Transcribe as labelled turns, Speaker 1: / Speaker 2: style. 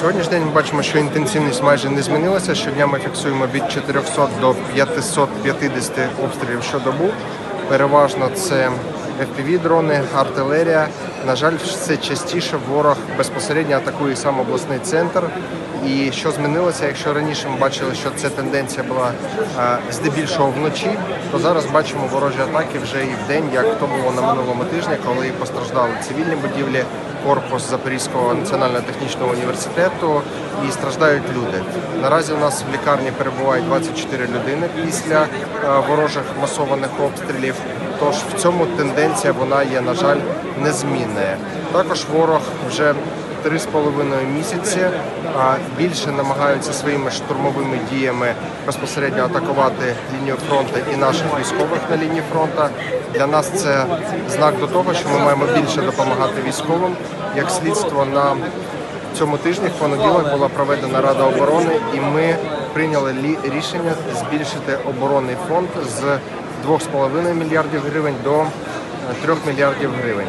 Speaker 1: Сьогоднішній день ми бачимо, що інтенсивність майже не змінилася. Щодня ми фіксуємо від 400 до 550 обстрілів щодобу. Переважно це FPV-дрони, артилерія. На жаль, все частіше ворог безпосередньо атакує сам обласний центр. І що змінилося, якщо раніше ми бачили, що ця тенденція була е, здебільшого вночі, то зараз бачимо ворожі атаки вже і в день, як то було на минулому тижні, коли постраждали цивільні будівлі, корпус Запорізького національного технічного університету і страждають люди. Наразі у нас в лікарні перебувають 24 людини після е, ворожих масованих обстрілів. Тож в цьому тенденція вона є, на жаль, незмінною. Також ворог вже три з половиною місяці більше намагаються своїми штурмовими діями безпосередньо атакувати лінію фронту і наших військових на лінії фронту. Для нас це знак до того, що ми маємо більше допомагати військовим. Як слідство на цьому тижні в понеділок була проведена рада оборони, і ми прийняли рішення збільшити оборонний фонд з 2,5 мільярдів гривень до е, 3 мільярдів гривень.